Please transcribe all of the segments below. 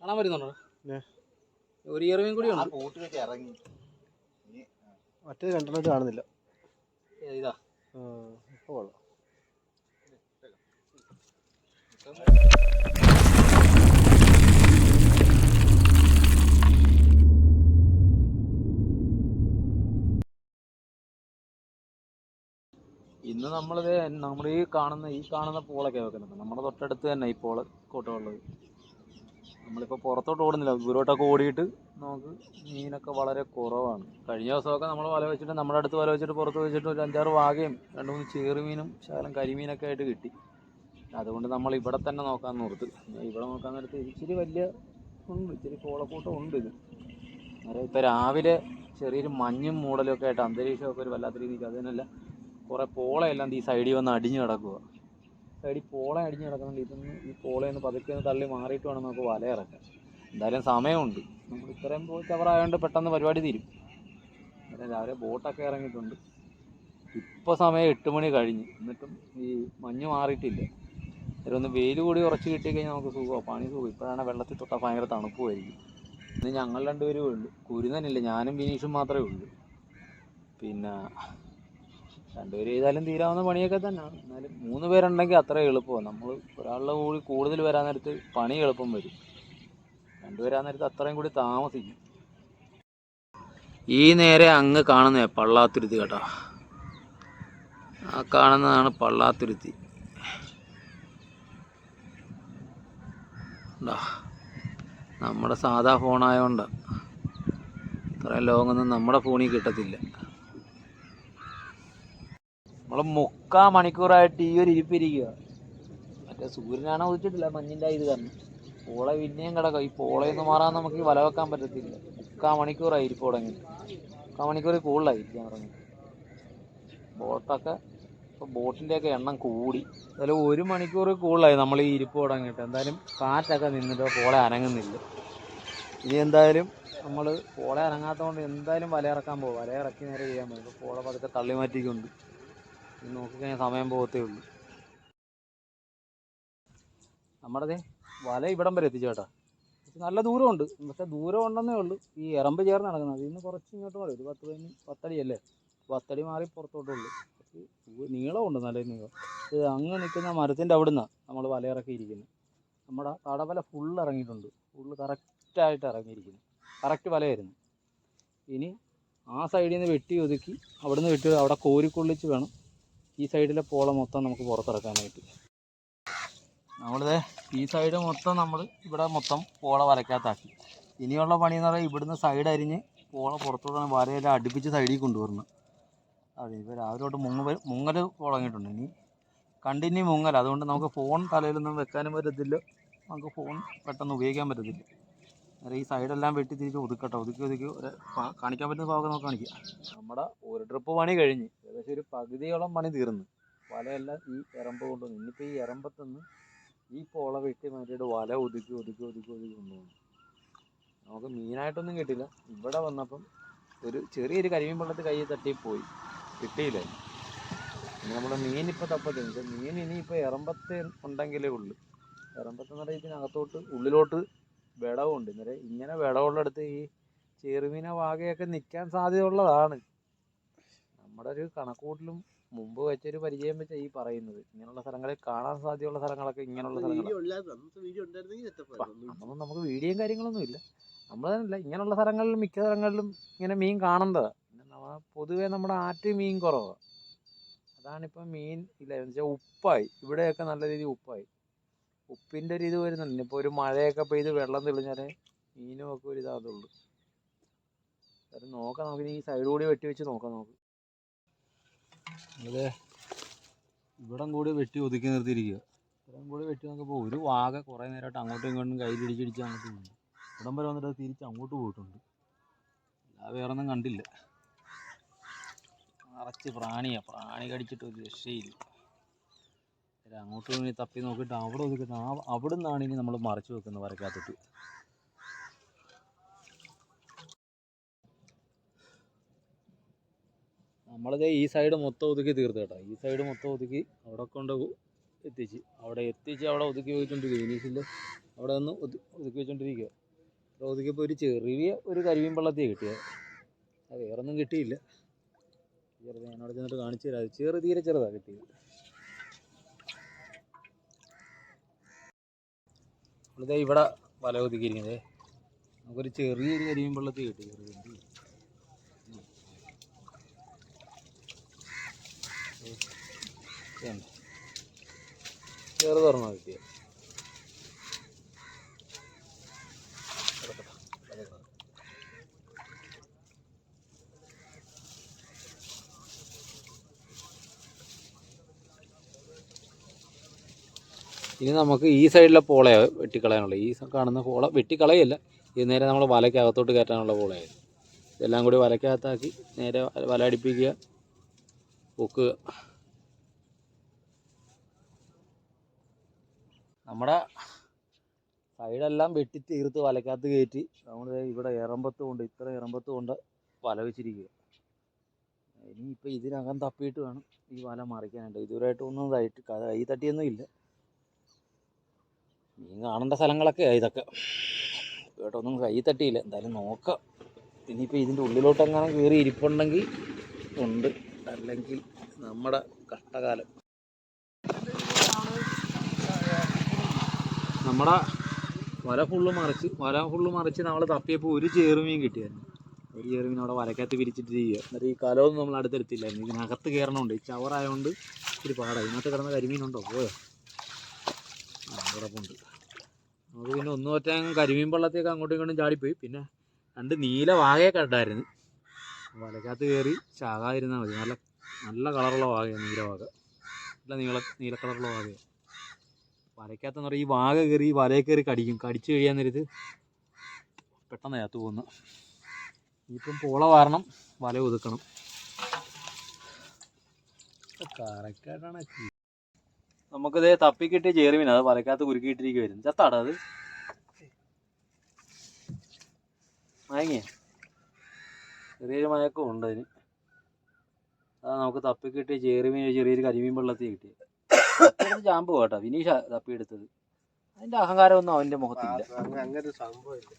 കാണാൻ പറ്റുന്നുണ്ടോ. ഒരു ഇയർമീൻ കൂടി ഉണ്ട്. കൂട്ടിലൊക്കെ ഇറങ്ങി. മറ്റേ രണ്ടെണ്ണത്തിൽ കാണുന്നില്ല. ഇതാ. കൊള്ളാം. ഇന്ന് നമ്മളിത് നമ്മുടെ ഈ കാണുന്ന ഈ കാണുന്ന പൂളൊക്കെ വെക്കുന്നുണ്ട് നമ്മുടെ തൊട്ടടുത്ത് തന്നെ ഈ പോൾ കോട്ടമുള്ളത് നമ്മളിപ്പോൾ പുറത്തോട്ട് ഓടുന്നില്ല. ദൂരോട്ടൊക്കെ ഓടിയിട്ട് നമുക്ക് മീനൊക്കെ വളരെ കുറവാണ്. കഴിഞ്ഞ ദിവസമൊക്കെ നമ്മൾ വല വെച്ചിട്ട് നമ്മുടെ അടുത്ത് വല വെച്ചിട്ട് പുറത്ത് വെച്ചിട്ട് ഒരു അഞ്ചാറ് വാകയും രണ്ട് മൂന്ന് ചേറുമീനും ശകലം കരിമീനൊക്കെ ആയിട്ട് കിട്ടി. അതുകൊണ്ട് നമ്മൾ ഇവിടെ തന്നെ നോക്കാൻ നിർത്ത്. ഇവിടെ നോക്കാൻ നേരത്ത് ഇച്ചിരി വലിയ ഉണ്ട് ഇച്ചിരി കോളക്കൂട്ടം ഉണ്ട് ഇത്. അതായത് ഇപ്പോൾ രാവിലെ ചെറിയൊരു മഞ്ഞും മൂടലും ഒക്കെ ആയിട്ട് അന്തരീക്ഷമൊക്കെ ഒരു വല്ലാത്ത രീതിക്ക് അത് തന്നെയല്ല. കുറേ പോളയെല്ലാം ഈ സൈഡിൽ വന്ന് അടിഞ്ഞു കിടക്കുക സൈഡിൽ പോള അടിഞ്ഞു കിടക്കുന്നുണ്ട്. ഇതൊന്ന് ഈ പോളയൊന്ന് പതുക്കെ ഒന്ന് തള്ളി മാറിയിട്ട് വേണം നമുക്ക് വല ഇറക്കാൻ. എന്തായാലും സമയമുണ്ട്. നമ്മൾ ഇത്രയും പോയി കവറായതുകൊണ്ട് പെട്ടെന്ന് പരിപാടി തീരും. രാവിലെ ബോട്ടൊക്കെ ഇറങ്ങിയിട്ടുണ്ട്. ഇപ്പോൾ സമയം എട്ട് മണി കഴിഞ്ഞ്. എന്നിട്ടും ഈ മഞ്ഞ് മാറിയിട്ടില്ല. ഒന്ന് വെയിൽ കൂടി ഉറച്ച് കിട്ടിക്കഴിഞ്ഞാൽ നമുക്ക് സുഖമാണ് പണി സുഖം. ഇപ്പോഴാണ് വെള്ളത്തിൽ തൊട്ടാൽ ഭയങ്കര തണുപ്പുമായിരിക്കും ഇന്ന് ഞങ്ങൾ രണ്ടുപേരും ഉള്ളൂ. കുരുന്നനില്ല. ഞാനും ബിനീഷും മാത്രമേ ഉള്ളൂ. പിന്നെ രണ്ടുപേരും ചെയ്താലും തീരാവുന്ന പണിയൊക്കെ തന്നെയാണ്. എന്നാലും മൂന്ന് പേരുണ്ടെങ്കിൽ അത്ര എളുപ്പമാണ് നമ്മൾ ഒരാളുടെ കൂടി കൂടുതൽ വരാൻ നേരത്ത് പണി എളുപ്പം വരും. രണ്ടുപേരാൻ നേരത്ത് അത്രയും കൂടി താമസിക്കും. ഈ നേരെ അങ്ങ് കാണുന്ന പള്ളാത്തുരുത്തി കേട്ടോ. ആ കാണുന്നതാണ് പള്ളാത്തുരുത്തി. നമ്മുടെ സാധാ ഫോണായതുകൊണ്ടാണ് ഇത്രയും ലോങ്ങൊന്നും നമ്മുടെ ഫോണിൽ കിട്ടത്തില്ല. നമ്മൾ മുക്കാ മണിക്കൂറായിട്ട് ഈ ഒരു ഇരിപ്പിരിക്കുക മറ്റേ സൂര്യനാണ് ഉദിച്ചിട്ടില്ല മഞ്ഞിന്റെ ഇത് കാരണം. പോളെ പിന്നെയും കിടക്കാം. ഈ പോളയൊന്നും മാറാൻ നമുക്ക് വല വെക്കാൻ പറ്റത്തില്ല. മുക്കാ മണിക്കൂറായി ഇരിപ്പ് തുടങ്ങി. മുക്കാ മണിക്കൂറിൽ കൂടുതലായി ഇരിക്കാൻ തുടങ്ങി. ബോട്ടൊക്കെ ഇപ്പോൾ ബോട്ടിന്റെയൊക്കെ എണ്ണം കൂടി. അതിൽ ഒരു മണിക്കൂർ കൂടുതലായി നമ്മൾ ഈ ഇരിപ്പ് തുടങ്ങിയിട്ട്. എന്തായാലും കാറ്റൊക്കെ നിന്നിട്ട് പോളെ അനങ്ങുന്നില്ല. ഇനി എന്തായാലും നമ്മൾ പോളെ അനങ്ങാത്തതുകൊണ്ട് എന്തായാലും വല ഇറക്കാൻ പോകും ഇറക്കി നേരെ ചെയ്യാൻ പറ്റും പോളെ പതുക്കെ തള്ളി മാറ്റിക്കൊണ്ട് നോക്കിക്കഴിഞ്ഞാൽ സമയം പോകത്തേ ഉള്ളൂ. നമ്മുടെ വല ഇവിടം വരെ എത്തിച്ചു കേട്ടോ. നല്ല ദൂരമുണ്ട്. പക്ഷെ ദൂരം ഉണ്ടെന്നേ ഉള്ളൂ. ഈ എറമ്പ് ചേർന്ന് നടക്കുന്നത്. നിന്ന് കുറച്ച് ഇങ്ങോട്ട് മാറി ഒരു പത്ത് പതിന് പത്തടിയല്ലേ? പത്തടി മാറി പുറത്തോട്ടുള്ളൂ നീളമുണ്ട് നല്ല നീളം. ഇത് അങ്ങ് നിൽക്കുന്ന മരത്തിന്റെ അവിടുന്ന് നമ്മൾ വല ഇറക്കിയിരിക്കുന്നത് നമ്മുടെ തടവല ഫുൾ ഇറങ്ങിയിട്ടുണ്ട്. ഫുള്ള് കറക്റ്റായിട്ട് ഇറങ്ങിയിരിക്കുന്നു. കറക്റ്റ് വലയായിരുന്നു. ഇനി ആ സൈഡിൽ നിന്ന് വെട്ടി ഒതുക്കി അവിടുന്ന് വെട്ടി അവിടെ കോരിക്കൊള്ളിച്ച് വേണം ഈ സൈഡിലെ പോള മൊത്തം നമുക്ക് പുറത്തിറക്കാനായിട്ട്. നമ്മളിത് ഈ സൈഡ് മൊത്തം നമ്മൾ ഇവിടെ മൊത്തം പോള വരയ്ക്കാത്താക്കി ഇനിയുള്ള പണി എന്ന് പറയുന്നത് ഇവിടുന്ന് സൈഡ് അരിഞ്ഞ് പോള പുറത്തുനിന്ന് വരയെല്ലാം അടുപ്പിച്ച് സൈഡിൽ കൊണ്ടുവരണം അതെ ഇപ്പോൾ രാവിലെ തൊട്ട് മുങ്ങ മുങ്ങൽ തുടങ്ങിയിട്ടുണ്ട്. ഇനി കണ്ടിന്യൂ മുങ്ങൽ അതുകൊണ്ട് നമുക്ക് ഫോൺ തലയിലൊന്നും വെക്കാനും പറ്റത്തില്ല. നമുക്ക് ഫോൺ പെട്ടെന്ന് ഉപയോഗിക്കാൻ പറ്റത്തില്ല. അന്നേരം ഈ സൈഡെല്ലാം വെട്ടി തിരിച്ച് ഒതുക്കട്ടെ. ഒതുക്കി ഒതുക്കി. കാണിക്കാൻ പറ്റുന്ന ഭാഗം നമുക്ക് കാണിക്കാം. നമ്മുടെ ഒരു ട്രിപ്പ് പണി കഴിഞ്ഞ് ഏകദേശം ഒരു പകുതിയോളം പണി തീർന്നു. വലയെല്ലാം ഈ എറമ്പ് കൊണ്ടുവന്നു ഇനിയിപ്പോൾ ഈ എറമ്പത്തുനിന്ന് ഈ പോള വെട്ടി മാറ്റിയിട്ട് വല ഒതുക്കി ഒതുക്കി ഒതുക്കി ഒതുക്കി കൊണ്ടുപോകുന്നു. നമുക്ക് മീനായിട്ടൊന്നും കിട്ടില്ല ഇവിടെ വന്നപ്പം ഒരു ചെറിയൊരു കരിമീൻ വെള്ളത്തിൽ കൈ തട്ടി പോയി. കിട്ടിയില്ല. പിന്നെ നമ്മുടെ മീൻ ഇപ്പോൾ തപ്പത്തില്ല. മീൻ ഇനിയിപ്പോൾ എറമ്പത്ത് ഉണ്ടെങ്കിലേ ഉള്ളൂ. എറമ്പത്ത് എന്ന് പറയുമ്പോൾ ഇതിനകത്തോട്ട് ഉള്ളിലോട്ട് വിടവുണ്ട്. ഇന്നലെ ഇങ്ങനെ വിളവുള്ളിടത്ത് ഈ ചെറുമീന വാകയൊക്കെ നിൽക്കാൻ സാധ്യതയുള്ളതാണ്. നമ്മുടെ ഒരു കണക്കൂട്ടിലും മുമ്പ് വെച്ചൊരു പരിചയം വെച്ച ഈ പറയുന്നത്. ഇങ്ങനെയുള്ള സ്ഥലങ്ങളിൽ കാണാൻ സാധ്യതയുള്ള സ്ഥലങ്ങളൊക്കെ ഇങ്ങനെയുള്ള അന്നൊന്നും നമുക്ക് വീഡിയോയും കാര്യങ്ങളൊന്നും ഇല്ല. നമ്മൾ തന്നെയല്ല ഇങ്ങനെയുള്ള സ്ഥലങ്ങളിലും മിക്ക സ്ഥലങ്ങളിലും ഇങ്ങനെ മീൻ കാണേണ്ടതാണ് പൊതുവെ പൊതുവേ നമ്മുടെ ആറ്റ് മീൻ കുറവാണ് അതാണിപ്പം മീൻ ഇല്ല എന്ന് വെച്ചാൽ ഉപ്പായി. ഇവിടെയൊക്കെ നല്ല രീതിയിൽ ഉപ്പായി. ഉപ്പിന്റെ ഒരു ഇത് വരുന്നുണ്ട്. ഇനിയിപ്പോൾ ഒരു മഴയൊക്കെ പെയ്ത് വെള്ളം തെളിഞ്ഞാലേ മീനും ഒക്കെ ഒരു ഇതാകുള്ളൂ അത് നോക്കാം നമുക്ക്. ഈ സൈഡ് കൂടി വെട്ടി വെച്ച് നോക്കാം നമുക്ക്. അതെ. ഇവിടം കൂടി വെട്ടി ഒതുക്കി നിർത്തിയിരിക്കുക. ഇവിടം കൂടി വെട്ടി നോക്കുമ്പോൾ ഒരു വാഗ കുറേ നേരമായിട്ട് അങ്ങോട്ടും ഇങ്ങോട്ടും കയ്യിലിടിച്ചിടിച്ച് അങ്ങോട്ട് പോകുന്നു ഇവിടം വരെ വന്നിട്ട് തിരിച്ച് അങ്ങോട്ട് പോയിട്ടുണ്ട്. അല്ലാതെ വേറെ ഒന്നും കണ്ടില്ല. നിറച്ച് പ്രാണിയാണ് പ്രാണി കടിച്ചിട്ട് ഒരു രക്ഷയില്ല. അങ്ങോട്ട് ഇനി തപ്പി നോക്കിയിട്ട് അവിടെ ഒതുക്കിയിട്ട് ആ അവിടെ നിന്നാണ് ഇനി നമ്മൾ മറച്ചു വെക്കുന്നത് വരയ്ക്കാത്തിട്ട് നമ്മളത് ഈ സൈഡ് മൊത്തം ഒതുക്കി തീർത്ത് കേട്ടോ. ഈ സൈഡ് മൊത്തം ഒതുക്കി അവിടെ കൊണ്ട് എത്തിച്ച്. അവിടെ എത്തിച്ച് അവിടെ ഒതുക്കി വെച്ചുകൊണ്ടിരിക്കുക ഇനീഷിന്റെ അവിടെ നിന്ന് ഒതു ഒതുക്കി വെച്ചുകൊണ്ടിരിക്കുക ഒതുക്കിയപ്പോൾ ഒരു ചെറിയ ഒരു കരിമീൻ പള്ളത്തെ കിട്ടിയത് അത് വേറൊന്നും കിട്ടിയില്ല. ചെറുത് ഞാനവിടെ ചെന്നിട്ട് കാണിച്ചു തരാം. ചെറു തീരെ ചെറുതാണ് കിട്ടിയത്. നമ്മളിതേ ഇവിടെ വല ഒതുക്കിയിരിക്കുന്നത് നമുക്കൊരു ചെറിയൊരു കരിമീൻ പള്ളത്തെ കിട്ടി ചെറിയ ഇതുണ്ട്. ചെറുതൊരെണ്ണം കിട്ടിയത് ഇനി നമുക്ക് ഈ സൈഡിലെ പോളയാണ് വെട്ടിക്കളയാനുള്ള. ഈ കാണുന്ന പോള വെട്ടിക്കളയല്ല. ഇത് നേരെ നമ്മൾ വലയ്ക്കകത്തോട്ട് കയറ്റാനുള്ള പോളയായി ഇതെല്ലാം കൂടി വലയ്ക്കകത്താക്കി നേരെ വല അടിപ്പിക്കുക. പൊക്കുക നമ്മുടെ സൈഡെല്ലാം വെട്ടി തീർത്ത് വലക്കകത്ത് കയറ്റി നമ്മൾ ഇവിടെ ഇറമ്പത്ത് കൊണ്ട് ഇത്ര ഇറമ്പത്ത് കൊണ്ട് വല വെച്ചിരിക്കുക. ഇനിയിപ്പോൾ ഇതിനകം തപ്പിയിട്ട് വേണം ഈ വല മറിക്കാനായിട്ട്. ഇതുവരെയായിട്ടൊന്നും ക- കൈ തട്ടിയൊന്നും ഇല്ല. മീൻ കാണേണ്ട സ്ഥലങ്ങളൊക്കെ ഇതൊക്കെ. കേട്ടൊന്നും കൈ തട്ടിയില്ല. എന്തായാലും നോക്കാം. ഇനിയിപ്പോൾ ഇതിന്റെ ഉള്ളിലോട്ട് എങ്ങനെ കയറി ഇരിപ്പുണ്ടെങ്കിൽ ഉണ്ട്. അല്ലെങ്കിൽ നമ്മുടെ കഷ്ടകാലം. നമ്മുടെ വല ഫുള്ള് മറിച്ച് വല ഫുള്ള് മറിച്ച് നമ്മൾ തപ്പിയപ്പോൾ ഒരു ചേറുമീൻ കിട്ടിയായിരുന്നു. ഒരു ചേറുമീൻ അവിടെ വലക്കകത്ത് വിരിച്ചിട്ട് ചെയ്യുക. എന്നിട്ട് ഈ കലമൊന്നും നമ്മൾ അടുത്തെടുത്തില്ലായിരുന്നു ഇതിനകത്ത് കയറണമുണ്ട് ഈ ചവറായതുകൊണ്ട് ഒരു പാടായി ഇതിനകത്ത് കിടന്ന കരിമീനുണ്ടോ? പോയോ? കിടപ്പുണ്ട് നമുക്ക് പിന്നെ ഒന്നു പറ്റാൻ കരിമീൻ പള്ളത്തേക്ക് അങ്ങോട്ടും ഇങ്ങോട്ടും ചാടിപ്പോയി. പിന്നെ രണ്ട് നീല വാകയൊക്കെ ഉണ്ടായിരുന്നു വലക്കകത്ത് കയറി ചാകാതിരുന്നാൽ മതി. നല്ല നല്ല കളറുള്ള വാകയാണ് നീലവാക നല്ല നീള നീല കളറുള്ള വാകയാണ് വലക്കകത്തെന്ന് പറഞ്ഞാൽ ഈ വാക കയറി ഈ വലയിൽ കയറി കടിക്കും. കടിച്ചു കഴിയാൻ നേരത്ത് പെട്ടെന്ന് അകത്ത് പോകുന്നു. ഇപ്പം പോള വാരണം. വല ഒതുക്കണം. കറക്റ്റായിട്ടാണ് നമുക്കിതേ തപ്പിക്കിട്ടിയ ചേറുമീൻ അത് വലക്കകത്ത് കുരുക്കിയിട്ടിരിക്കുവായിരുന്നു ചത്താടാ അത്. മയങ്ങിയ? ചെറിയൊരു മയക്കം ഉണ്ട് അതിന്. അതാ നമുക്ക് തപ്പിക്കിട്ടിയ ചേറുമീൻ ചെറിയൊരു കരിമീൻ വെള്ളത്തിൽ കിട്ടി ചാമ്പ് കേട്ടോ വിനീഷ തപ്പിയെടുത്തത് അതിന്റെ അഹങ്കാരമൊന്നും അവന്റെ മുഖത്തില്ല. അങ്ങനെ അങ്ങനെ സംഭവം ഇല്ല.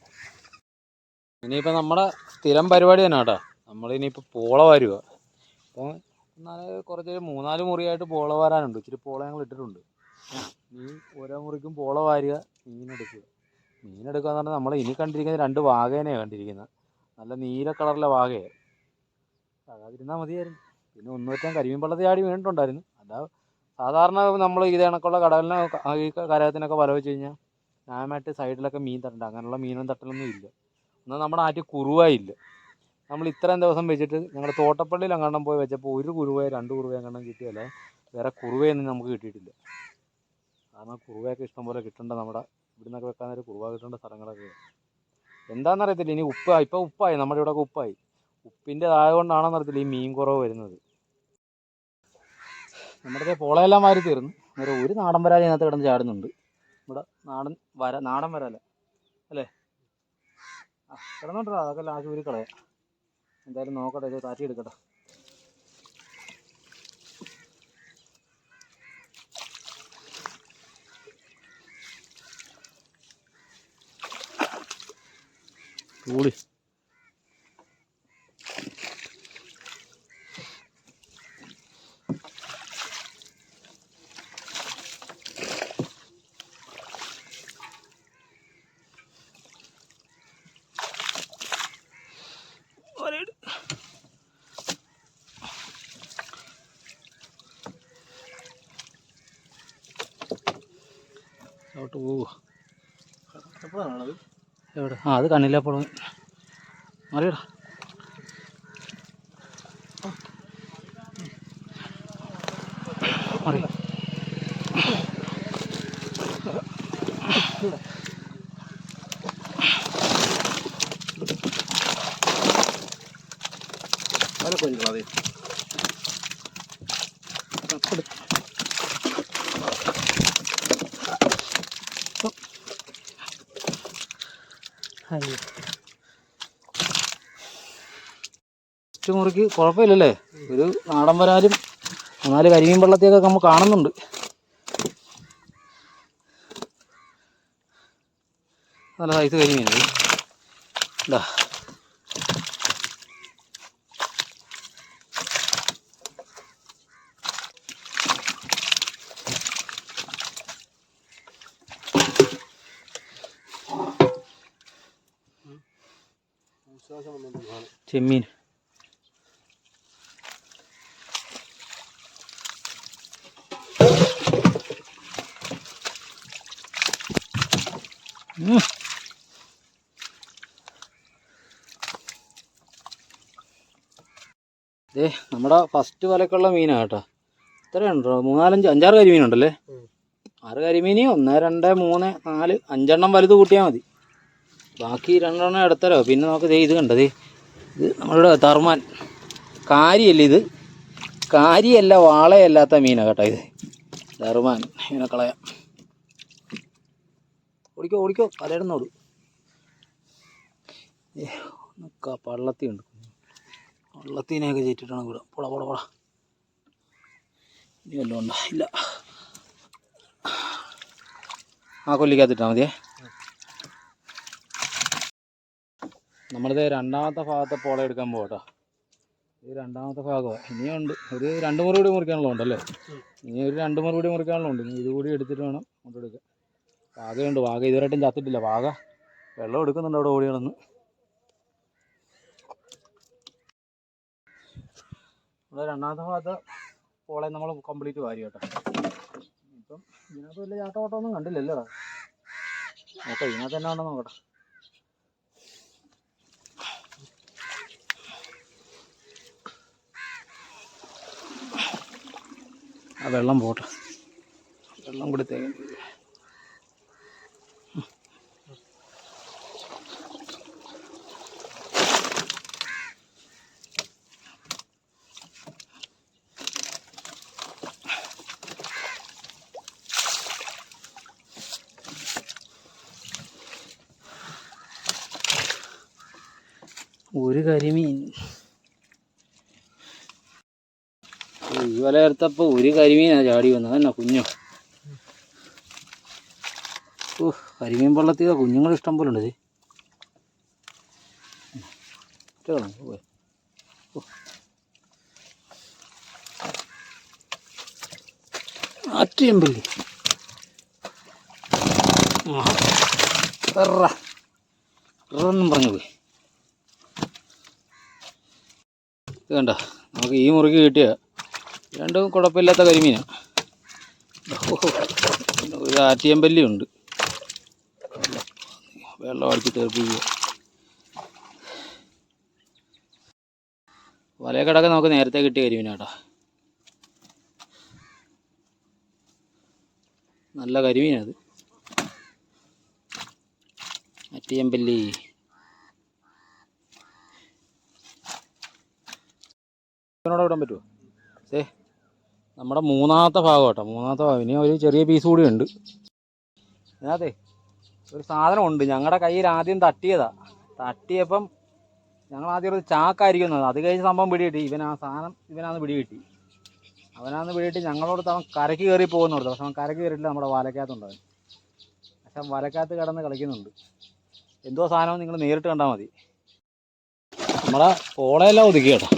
ഇനിയിപ്പോൾ നമ്മുടെ സ്ഥിരം പരിപാടി തന്നെ കേട്ടോ നമ്മളിനിയിപ്പോൾ പോള വരുക അപ്പോൾ എന്നാൽ കുറച്ച് മൂന്നാൽ മുറിയായിട്ട് പോള വാരാനുണ്ട്. ഇച്ചിരി പോള ഞങ്ങൾ ഇട്ടിട്ടുണ്ട്. ഈ ഓരോ മുറിക്കും പോള വാരുക മീനെടുക്കുക മീനെടുക്കുക എന്ന് പറഞ്ഞാൽ നമ്മൾ ഇനി കണ്ടിരിക്കുന്നത് രണ്ട് വാഗേനെയാണ് കണ്ടിരിക്കുന്നത് നല്ല നീല കളറിലെ വാഗയാണ് അതാതിരുന്നാൽ മതിയായിരുന്നു. പിന്നെ ഒന്നുവറ്റാൻ കരിമീൻ വെള്ളത്തിൽ ആടി വീണിട്ടുണ്ടായിരുന്നു. അതാ സാധാരണ നമ്മൾ ഇത് കണക്കുള്ള കടലിനെ ഈ കരകത്തിനൊക്കെ വല വെച്ച് കഴിഞ്ഞാൽ ന്യായമായിട്ട് സൈഡിലൊക്കെ മീൻ തട്ടുണ്ട്. അങ്ങനെയുള്ള മീനും തട്ടലൊന്നും ഇല്ല. എന്നാൽ നമ്മുടെ നാട്ടിൽ കുറുവായില്ല നമ്മൾ ഇത്രയും ദിവസം വെച്ചിട്ട് ഞങ്ങളുടെ തോട്ടപ്പള്ളിയിൽ അങ്ങാണ്ടം പോയി വെച്ചപ്പോൾ ഒരു കുറുവയോ രണ്ട് കുറുവ അങ്ങാണ്ടം കിട്ടിയല്ലേ വേറെ കുറുവയൊന്നും നമുക്ക് കിട്ടിയിട്ടില്ല. കാരണം കുറുവയൊക്കെ ഇഷ്ടംപോലെ കിട്ടേണ്ട നമ്മുടെ ഇവിടുന്നൊക്കെ വെക്കാൻ നേരം കുറുവ കിട്ടേണ്ട സ്ഥലങ്ങളൊക്കെ. എന്താണെന്നറിയത്തില്ല ഇനി ഉപ്പ് ഇപ്പോൾ ഉപ്പായി നമ്മുടെ ഇവിടെയൊക്കെ ഉപ്പായി. ഉപ്പിന്റെ ആയതുകൊണ്ടാണെന്ന് അറിയത്തില്ല ഈ മീൻ കുറവ് വരുന്നത്. നമ്മുടെ പോളയെല്ലാം മാറി തീർന്നു. അന്നേരം ഒരു നാടൻ വരാൽ ഇതിനകത്ത് കിടന്ന് ചാടുന്നുണ്ട്. ഇവിടെ നാടൻ വര നാടൻ വരാല. അല്ലേ? ആ അതൊക്കെ ലാസ്റ്റ് കളയാം എന്തായാലും നോക്കട്ടെ ഇത് താറ്റി എടുക്കട്ടെ. ചൂടി ആ അത് കണ്ണില്ലപ്പോൾ മറിയടാ. മറി. വെച്ച് മുറുക്കി കുഴപ്പമില്ലല്ലേ? ഒരു നാടൻ വരാലും എന്നാൽ കരിമീൻ വെള്ളത്തെയൊക്കെ നമ്മൾ കാണുന്നുണ്ട്. നല്ല സൈസ് കരിമീൻ. ഇതാ. ചെമ്മീൻ. നമ്മുടെ ഫസ്റ്റ് വലക്കുള്ള മീനാണ് കേട്ടോ. ഇത്രയുണ്ടോ മൂന്നാലഞ്ച് അഞ്ചാറ് കരിമീനുണ്ടല്ലേ ഉണ്ടല്ലേ? ആറ് കരിമീനി ഒന്ന് രണ്ട് മൂന്ന് നാല് അഞ്ചെണ്ണം വലുത് കൂട്ടിയാൽ മതി. ബാക്കി രണ്ടെണ്ണം എടുത്തരോ? പിന്നെ നമുക്ക് ഇത് കണ്ടത് ഇത് നമ്മളുടെ തർമാൻ. കാരിയല്ല ഇത്? കാരിയല്ല വാളയല്ലാത്ത മീനാണ് കേട്ടോ ഇത്. തർമാൻ ഇങ്ങനെ കളയാം. ഓടിക്കോ ഓടിക്കോ പലയിടുന്നോട് പള്ളത്തി ഉണ്ട് പള്ളത്തിനെയൊക്കെ ചേറ്റിട്ടാണ് വിടുക പോടാ പോടാ പോടാ. ഇനി വല്ലതും ഉണ്ടോ? ഇല്ല. ആ കൊല്ലിക്കകത്തിട്ടാൽ മതിയേ. നമ്മളിത് രണ്ടാമത്തെ ഭാഗത്തെ പോള എടുക്കാൻ പോകട്ടോ ഇത് രണ്ടാമത്തെ ഭാഗമാണ് ഇനിയുണ്ട് ഒരു രണ്ട് മുറി കൂടി മുറിക്കാനുള്ള ഉണ്ടല്ലേ ഇനി ഒരു രണ്ട് മുറി കൂടി മുറിക്കാനുള്ള ഉണ്ട് ഇനി ഇതുകൂടി എടുത്തിട്ട് വേണം അങ്ങോട്ട് എടുക്കാൻ. വാഗയുണ്ട് വാഗ ഇതുവരെയായിട്ടും ചത്തിട്ടില്ല. വാഗ വെള്ളം എടുക്കുന്നുണ്ട് അവിടെ ഓടി നമ്മുടെ രണ്ടാമത്തെ ഭാഗത്ത് പോളെ നമ്മൾ കംപ്ലീറ്റ് വാരി കേട്ടോ. ഇപ്പം ഇതിനകത്ത് വലിയ ചാട്ടം ഓട്ടമൊന്നും കണ്ടില്ലല്ലോ. നോക്കാം ഇതിനകത്ത് തന്നെ ഉണ്ടെന്ന് നോക്കട്ടെ. ആ വെള്ളം പോട്ടെ. വെള്ളം കൂടി തേങ്ങ ഒരു കരിമീൻ. ഈ ഒരു കരിമീനാണ് ചാടി വന്നത്. തന്നെ കുഞ്ഞു. ഓ കരിമീൻ പള്ളത്തി കുഞ്ഞുങ്ങൾ ഇഷ്ടം പോലെ ഉണ്ട് ഇത്. ആ. പറഞ്ഞു പോയി. ഇത് കണ്ട? നമുക്ക് ഈ മുറിക്ക് കിട്ടിയ രണ്ടും കുഴപ്പമില്ലാത്ത കരിമീനാണ് ഒരു ആറ്റിയമ്പല്ലി ഉണ്ട്. വെള്ളം അടിച്ച് തെറിപ്പിക്കുക. വലയക്കടക്ക നമുക്ക് നേരത്തെ കിട്ടിയ കരിമീനാട്ടോ. നല്ല കരിമീനത് അറ്റിയമ്പല്ലി ഇതിനോട് വിടാൻ പറ്റുമോ ഏ നമ്മുടെ മൂന്നാമത്തെ ഭാഗം കേട്ടോ. മൂന്നാമത്തെ ഭാഗം. ഇനി ഒരു ചെറിയ പീസ് കൂടി ഉണ്ട്. അതെ ഒരു സാധനം ഉണ്ട്. ഞങ്ങളുടെ കയ്യിൽ ആദ്യം തട്ടിയതാ. തട്ടിയപ്പം ഞങ്ങൾ ആദ്യം ഒരു ചാക്കായിരിക്കുന്നത് അത് കഴിഞ്ഞ് സംഭവം പിടികിട്ടി. ഇവൻ ആ സാധനം ഇവനാന്ന് പിടികിട്ടി. അവനാന്ന് പിടികിട്ടി. ഞങ്ങളോട് അവൻ കരയ്ക്ക് കയറി പോകുന്നുണ്ട് പക്ഷെ അവൻ കരയ്ക്ക് കയറിയിട്ടില്ല. നമ്മുടെ വലക്കകത്തുണ്ട് അവൻ. പക്ഷെ വലക്കകത്ത് കിടന്ന് കളിക്കുന്നുണ്ട്. എന്തോ സാധനവും നിങ്ങൾ നേരിട്ട് കണ്ടാൽ മതി. നമ്മളെ പോളയെല്ലാം ഒതുക്കി കേട്ടോ.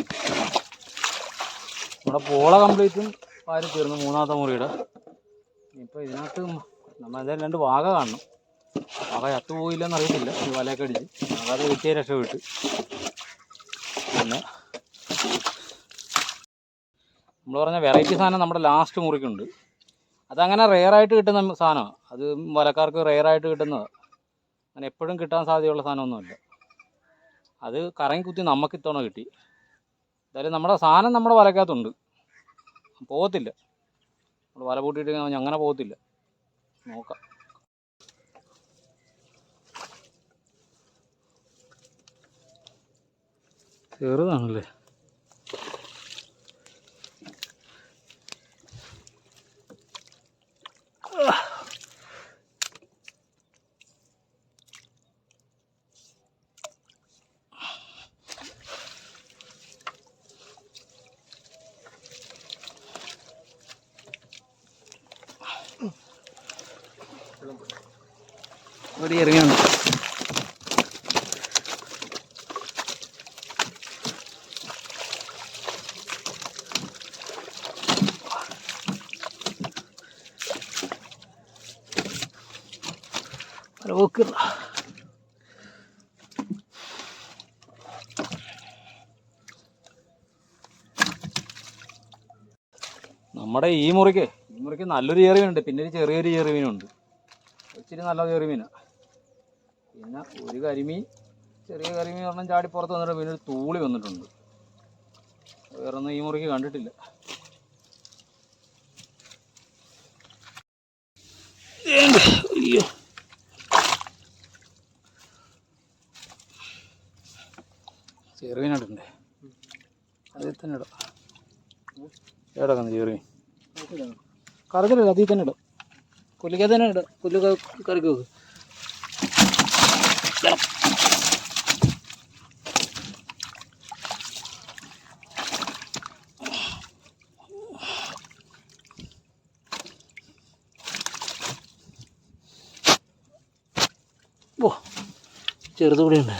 നമ്മുടെ പോള കംപ്ലീറ്റും വാരി തീർന്നു? മൂന്നാമത്തെ മുറിയുടെ. ഇപ്പോൾ ഇതിനകത്ത് നമ്മൾ എന്തായാലും രണ്ട് വാഗ കാണണം. വാഗ ചത്തുപോയില്ലെന്ന് അറിയത്തില്ല. ഈ വലയൊക്കെ അടിച്ച്. വാഗാതെ കിട്ടിയ രക്ഷപ്പെട്ട്. പിന്നെ നമ്മൾ പറഞ്ഞ വെറൈറ്റി സാധനം നമ്മുടെ ലാസ്റ്റ് മുറിക്കുണ്ട്. അതങ്ങനെ റെയറായിട്ട് കിട്ടുന്ന സാധനമാണ് അത് വലക്കാർക്ക് റെയറായിട്ട് കിട്ടുന്നതാണ് അങ്ങനെ എപ്പോഴും കിട്ടാൻ സാധ്യതയുള്ള സാധനമൊന്നുമല്ല. അത് കറങ്ങി കുത്തി നമുക്ക് ഇത്തവണ കിട്ടി. എന്തായാലും നമ്മുടെ സാധനം നമ്മുടെ വലക്കകത്തുണ്ട്. പോകത്തില്ല. നമ്മൾ വല പൂട്ടിയിട്ട് അങ്ങനെ പോകത്തില്ല. നോക്കാം. ചെറുതാണല്ലേ? Ugh. ചെറുമീനുണ്ട് നോക്കില്ല നമ്മുടെ ഈ മുറിക്ക് ഈ മുറിക്ക് നല്ലൊരു ഉണ്ട് പിന്നെ ഒരു ചെറിയൊരു ചെറുമീനുണ്ട് ഇച്ചിരി നല്ല ചെറുമീനാണ് പിന്നെ ഒരു കരിമീൻ ചെറിയ കരിമീൻ ഒരെണ്ണം ചാടി പുറത്ത് വന്നിട്ട് പിന്നെ ഒരു തൂളി വന്നിട്ടുണ്ട്. വേറെ ഒന്നും ഈ മുറിക്ക് കണ്ടിട്ടില്ല. അയ്യോ അതിൽ തന്നെ ഇടാം. എവിടെ കന്ന് ചെറുമീൻ? കറിക്കല്ല. അതിൽ തന്നെ ഇടാം. പുല്ലിക്ക തന്നെ ഇടാം. പുല്ല് കറിക്ക് വെക്ക്. ഓ ചെറുത് കൂടെ ഉണ്ട്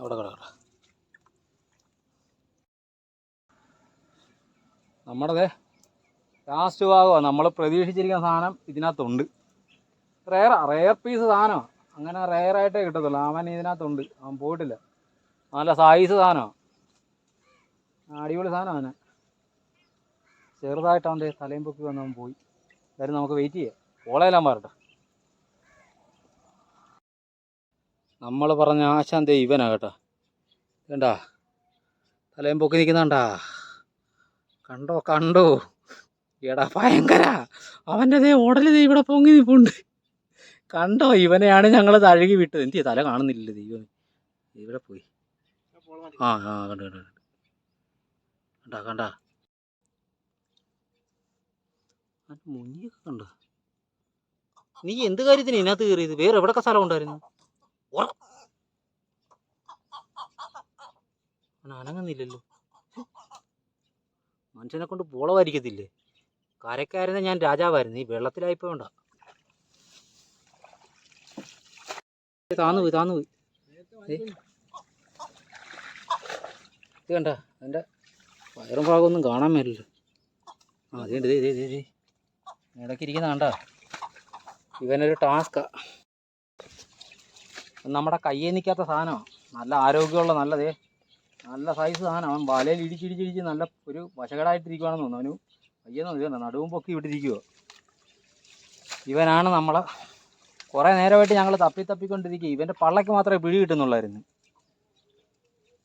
അവിടെ കട നമ്മുടേത് ലാസ്റ്റ് ഭാഗമാണ് നമ്മൾ പ്രതീക്ഷിച്ചിരിക്കുന്ന സാധനം ഇതിനകത്തുണ്ട്. റെയർ റെയർ പീസ് സാധനമാണ് അങ്ങനെ റെയറായിട്ടേ കിട്ടത്തുള്ളൂ. അവൻ ഇതിനകത്തുണ്ട്. അവൻ പോയിട്ടില്ല. നല്ല സൈസ് സാധനമാണ് അടിപൊളി സാധനമാണ് അവന്. ചെറുതായിട്ട് അവന്റെ തലയും പൊക്കി വന്നവൻ പോയി. എന്തായാലും നമുക്ക് വെയിറ്റ് ചെയ്യാം. ഓളയെല്ലാം പറട്ടെ നമ്മൾ പറഞ്ഞ ദേ ഇവനാ കേട്ടോ. കണ്ടാ? തലയും പൊക്കി നിൽക്കുന്നുണ്ടാ കണ്ടോ? കണ്ടോ? എടാ ഭയങ്കര. അവന്റെ ദേ ഉടൽ ദേ ഇവിടെ പൊങ്ങി നിൽപ്പുണ്ട് കണ്ടോ? ഇവനെയാണ് ഞങ്ങൾ തഴുകി വിട്ടത്. എന്തിയാ? തല കാണുന്നില്ല ദൈവം ഇവിടെ പോയി. ആ ആ കണ്ടു കണ്ടു കണ്ടു. കണ്ടാ കണ്ടാ മുങ്ങിയൊക്കെ കണ്ട നീ എന്ത് കാര്യത്തിന് ഇതിനകത്ത് കയറിയത്? വേറെ എവിടെയൊക്കെ സ്ഥലം ഉണ്ടായിരുന്നു? അനങ്ങുന്നില്ലല്ലോ. മനുഷ്യനെ കൊണ്ട് പോളമായിരിക്കത്തില്ലേ കരക്കായിരുന്ന ഞാൻ രാജാവായിരുന്നു. ഈ വെള്ളത്തിലായിപ്പോണ്ട താന്നു പോയി താന്നു പോയി. ഇത് കണ്ട അതിന്റെ വയറും ഭാഗമൊന്നും കാണാൻ മേലല്ലോ. ആ അതേണ്ട് ഇതേ ഇതേ ദേ ഇടയ്ക്ക് ഇരിക്കുന്ന കണ്ട? ഇവനൊരു ടാസ്ക്കാണ് നമ്മുടെ കയ്യിൽ നിൽക്കാത്ത സാധനമാണ് നല്ല ആരോഗ്യമുള്ള നല്ലതേ നല്ല സൈസ് സാധനം. അവൻ വലയിൽ ഇടിച്ചിടിച്ചിടിച്ച് നല്ല ഒരു വശകേടായിട്ടിരിക്കുവാണെന്ന് തോന്നുന്നു. അവന് വയ്യെന്ന് തോന്നുന്നു നടുവും പൊക്കി വിട്ടിരിക്കുക ഇവനാണ് നമ്മളെ കുറേ നേരമായിട്ട് ഞങ്ങൾ തപ്പി തപ്പിക്കൊണ്ടിരിക്കുക ഇവന്റെ പള്ളയ്ക്ക് മാത്രമേ പിടി കിട്ടുന്നുള്ളായിരുന്നു.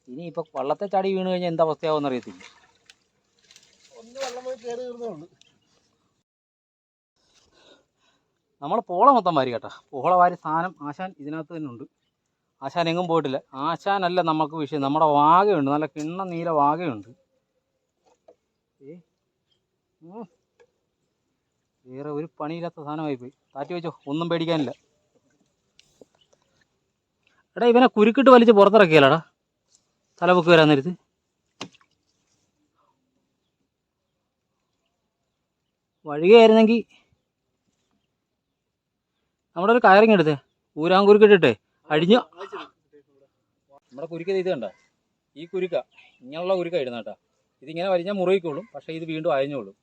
ഇനിയിപ്പോൾ പള്ളത്തെ ചാടി വീണ് കഴിഞ്ഞാൽ എന്താ അവസ്ഥയാവുമെന്ന് അറിയത്തില്ല. നമ്മൾ പോള മൊത്തം വാരി കേട്ടോ. പോള വാരി സാധനം ആശാൻ ഇതിനകത്ത് തന്നെ ഉണ്ട്. ആശാൻ എങ്ങും പോയിട്ടില്ല. ആശാനല്ല നമുക്ക് വിഷയം. നമ്മുടെ വാഗയുണ്ട്. നല്ല കിണ്ണ നീല വാഗയുണ്ട്. വേറെ ഒരു പണിയില്ലാത്ത സാധനമായി പോയി. താറ്റി വെച്ചോ. ഒന്നും പേടിക്കാനില്ല. എടാ ഇവനെ കുരുക്കിട്ട് വലിച്ച് പുറത്തിറക്കിയല്ലടാ തലപൊക്ക് വരാൻ നേരത്ത്. വഴികയായിരുന്നെങ്കിൽ നമ്മുടെ ഒരു കയറിങ് എടുത്തേ. ഊരാൻ കുരുക്കിട്ടിട്ടേ അടിഞ്ഞു. നമ്മുടെ കുരുക്കത് ഇത് കണ്ട? ഈ കുരുക്ക. ഇങ്ങനെയുള്ള കുരുക്ക ഇടുന്ന കേട്ടോ. ഇതിങ്ങനെ വലിഞ്ഞാൽ മുറിയിക്കോളും പക്ഷേ ഇത് വീണ്ടും അഴിഞ്ഞോളും.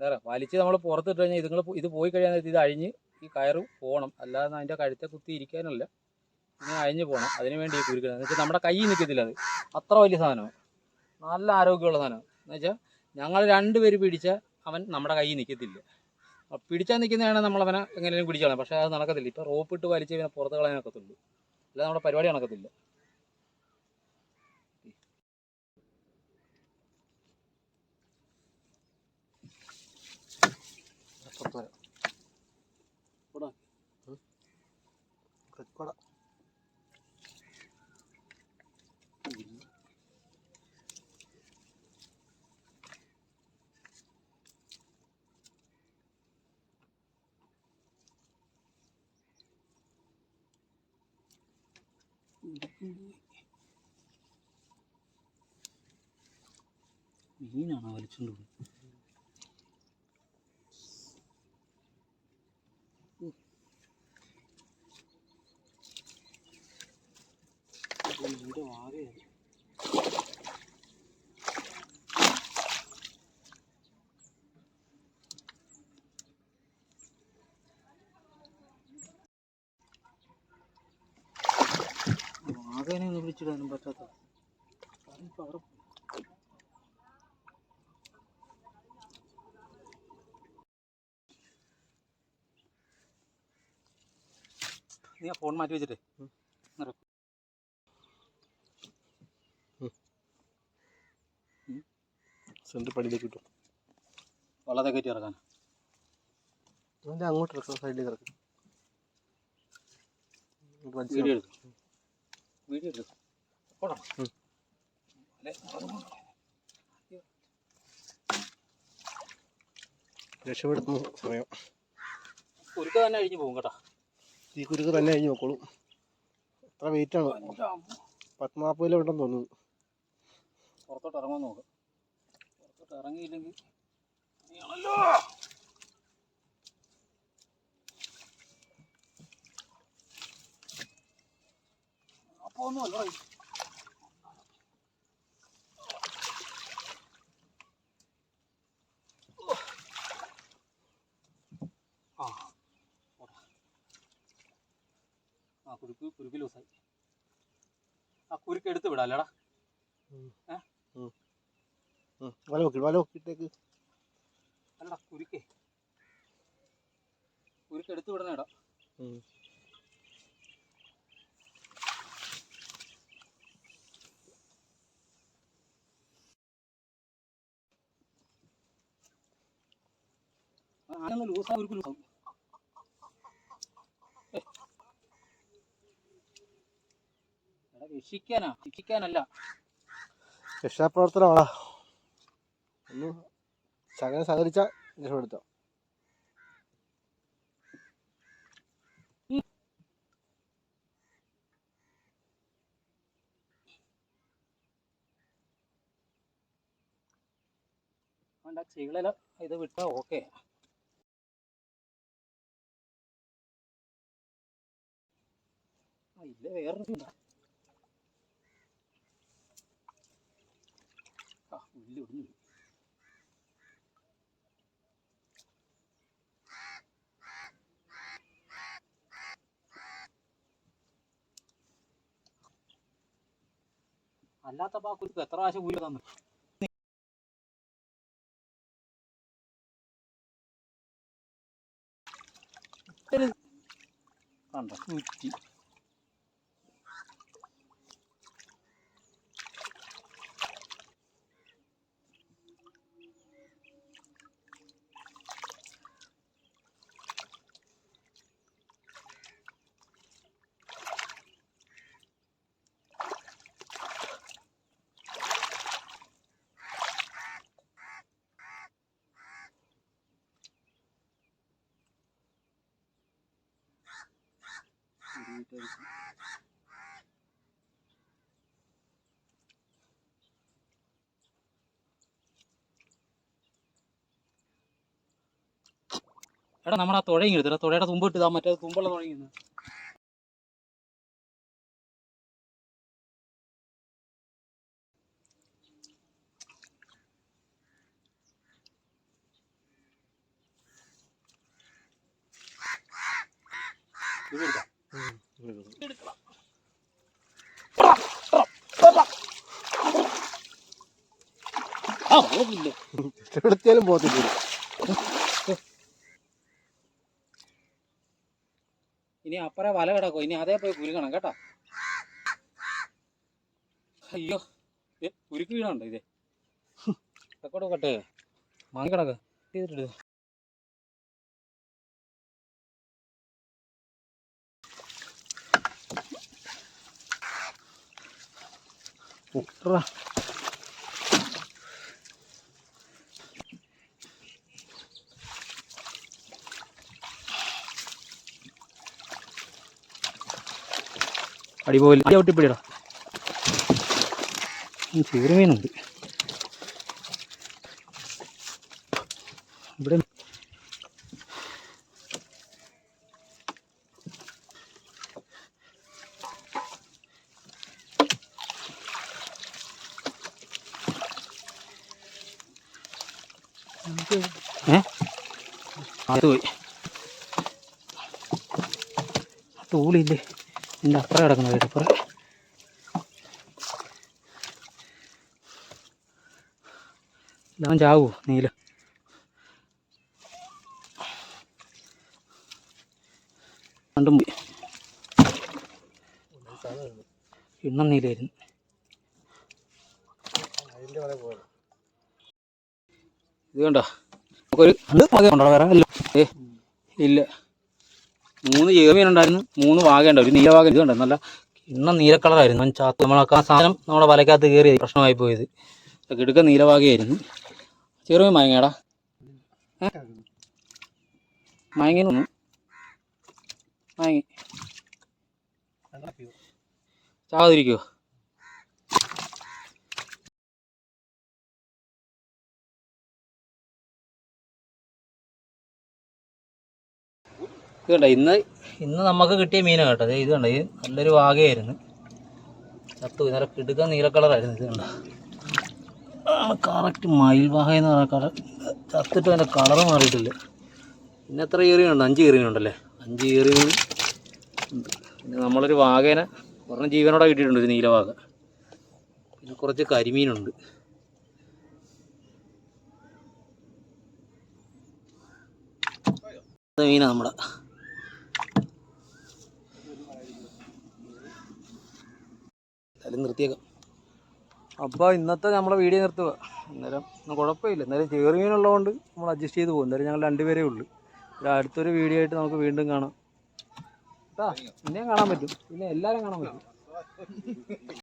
വേറെ വലിച്ച് നമ്മൾ പുറത്തിട്ട് കഴിഞ്ഞാൽ ഇതുങ്ങൾ ഇത് പോയി കഴിയാൻ ഇത് അഴിഞ്ഞ് ഈ കയറ് പോകണം അല്ലാതെ അതിന്റെ കഴുത്തെ കുത്തി ഇരിക്കാനല്ല. ഇങ്ങനെ അഴിഞ്ഞ് പോകണം അതിന് വേണ്ടി ഈ കുരുക്കണം എന്ന് വെച്ചാൽ നമ്മുടെ കൈ നിൽക്കത്തില്ല അത്. അത്ര വലിയ സാധനമാണ്. നല്ല ആരോഗ്യമുള്ള സാധനം എന്ന് വെച്ചാൽ ഞങ്ങൾ രണ്ടുപേര് പിടിച്ച അവൻ നമ്മുടെ കയ്യിൽ നിൽക്കത്തില്ല പിടിച്ചാൽ നിൽക്കുന്നതാണ് നമ്മളവനെ എങ്ങനെയും പിടിച്ചോളാം പക്ഷേ അത് നടക്കത്തില്ല. ഇപ്പോൾ റോപ്പ് ഇട്ട് വലിച്ച് ഇവനെ പുറത്ത് കളയാനൊക്കത്തുള്ളൂ അല്ലാതെ നമ്മുടെ പരിപാടി നടക്കത്തില്ല. മീനാണോ വലിച്ചുകൊണ്ട് പോകുന്നത് മീന്റെ വാകയാണ് വാകനെ ഒന്ന് പിടിച്ചിടാനും പറ്റാത്ത അവിടെ നീ ഫോൺ മാറ്റി വെച്ചിട്ടേ. സെന്റർ പടിയിലേക്ക് കിട്ടും വള്ളത്തെ കയറ്റി ഇറക്കാൻ. അങ്ങോട്ട് ഇറക്കാം സൈഡിലേക്ക് ഇറക്കാം വീഡിയോ എടുക്കും. വീഡിയോ എടുക്കും. പോടാ. രക്ഷപ്പെടുത്തുന്ന സമയം. ഒരുക്ക തന്നെ അഴിഞ്ഞു പോകും കേട്ടോ. ഈ കുരുക്ക് തന്നെ കഴിഞ്ഞ് നോക്കോളൂ എത്ര വെയിറ്റ് ആണ്? പത്ത് നാൽപ്പത് കിലോ ഉണ്ടെന്ന് തോന്നുന്നു. പുറത്തോട്ട് ഇറങ്ങാൻ നോക്ക്. പുറത്തോട്ട് ഇറങ്ങിയില്ലെങ്കിൽ നീയാണല്ലോ. അപ്പൊ ഒന്നുമല്ല ഇത്. ആ പോട്ടെ. ആ കുരുക്ക് ലൂസായി. ആ കുരുക്ക് എടുത്ത് വിടാം അല്ലേടാ ഉം. വല നോക്കി വല നോക്കിയിട്ടേക്ക് അല്ലടാ കുരുക്കേ. കുരുക്ക് എടുത്തു വിടണേടാ. ആനൊന്ന് ലൂസാ കുരുക്ക് ലൂസാവും ഏ. എടാ രക്ഷിക്കാനാ? രക്ഷിക്കാനല്ല. രക്ഷാപ്രവർത്തനമാണോ? ഒന്ന് ശകലം സഹകരിച്ച രക്ഷപ്പെടുത്താം ഇത് വിട്ടാ ഓക്കെ. ഇല്ല വേറൊരു ഉള്ളി ഒടിഞ്ഞു പോയി. അല്ലാത്തപ്പോ ആ എത്ര പ്രാവശ്യം കൂലി തന്നു കണ്ടോ കുറ്റി എടാ നമ്മുടെ ആ തുഴയും എടുത്തടാ തുഴയുടെ തുമ്പ് ഇട്ടിതാ മറ്റേ തുമ്പുള്ള തുഴയുന്നു ഇത് എടുക്കാം എടുക്കണം ആ പോകില്ലേ രക്ഷപ്പെടുത്തിയാലും പോകത്തില്ല ഇനി അപ്പറേ വല കിടക്കോ ഇനി അതേ പോയി കുരുക്കണം കേട്ടോ. അയ്യോ ഏ കുരുക്ക് വീണുണ്ടോ ഇതേ? കിടക്കോട് കട്ടെ വാങ്ങി കിടക്ക്. ചെയ്തിട്ട് ഉട്രാ അടിപോലെ ചവിട്ടിപ്പിടിയടാ ചീറുമീനുണ്ട് ഇവിടെ അത് പോയി. തൂളിയില്ലേ എന്റെ അപ്പുറം കിടക്കുന്നത് ഇതിപ്പുറം. ഞാൻ ചാവൂ നീല. രണ്ടും പോയി. നീലായിരുന്നു ഇത് കണ്ടോ? നമുക്കൊരു അത് മതി ഉണ്ടോ വേറെ ഇല്ല. ഏ ഇല്ല. മൂന്ന് ചേമീനുണ്ടായിരുന്നു മൂന്ന് വാഗയുണ്ട്. ഒരു നീല ഇത് ഉണ്ടായിരുന്നു നല്ല കിണ്ണ നീല കളറായിരുന്നു അവൻ ചാത്ത് നമ്മളൊക്കെ ആ സാധനം നമ്മുടെ വലക്കകത്ത് കയറി പ്രശ്നമായി പോയത്. കിടുക്ക നീലവാഗയായിരുന്നു ചെറുമീൻ മയങ്ങടാ മയങ്ങി തോന്നു മയങ്ങി ചാവാതിരിക്കുവോ? ഇത് കണ്ടോ ഇന്ന് ഇന്ന് നമുക്ക് കിട്ടിയ മീനാണ് കേട്ടോ. ഇത് കണ്ടോ ഇത് നല്ലൊരു വാഗയായിരുന്നു. ചത്തു ഇന്നലെ കിടുക്ക നീല കളറായിരുന്നു ഇത് കണ്ടോ. കറക്റ്റ് മയിൽവാഹ എന്ന് പറഞ്ഞ കളർ. ചത്തിട്ട് അതിന്റെ കളറ് മാറിയിട്ടില്ല. പിന്നെ എത്ര ഏറിയുണ്ട് അഞ്ച് ഏറിയുണ്ടല്ലേ അഞ്ച് ഏറി പിന്നെ നമ്മളൊരു വാഗേനെ കുറഞ്ഞ ജീവനോടെ കിട്ടിയിട്ടുണ്ട് ഒരു നീലവാഗ പിന്നെ കുറച്ച് കരിമീനുണ്ട്. മീനാണ് നമ്മുടെ. എന്തായാലും നിർത്തിയേക്കാം. അപ്പോൾ ഇന്നത്തെ നമ്മളെ വീഡിയോ നിർത്തുക. അന്നേരം കുഴപ്പമില്ല. എന്നാലും ചെറുമീനുള്ളതുകൊണ്ട് നമ്മൾ അഡ്ജസ്റ്റ് ചെയ്ത് പോകും. എന്തായാലും ഞങ്ങൾ രണ്ടുപേരേ ഉള്ളൂ. അടുത്തൊരു വീഡിയോ ആയിട്ട് നമുക്ക് വീണ്ടും കാണാം. കേട്ടാ പിന്നെയും കാണാൻ പറ്റും. പിന്നെ എല്ലാവരും കാണാൻ പറ്റും.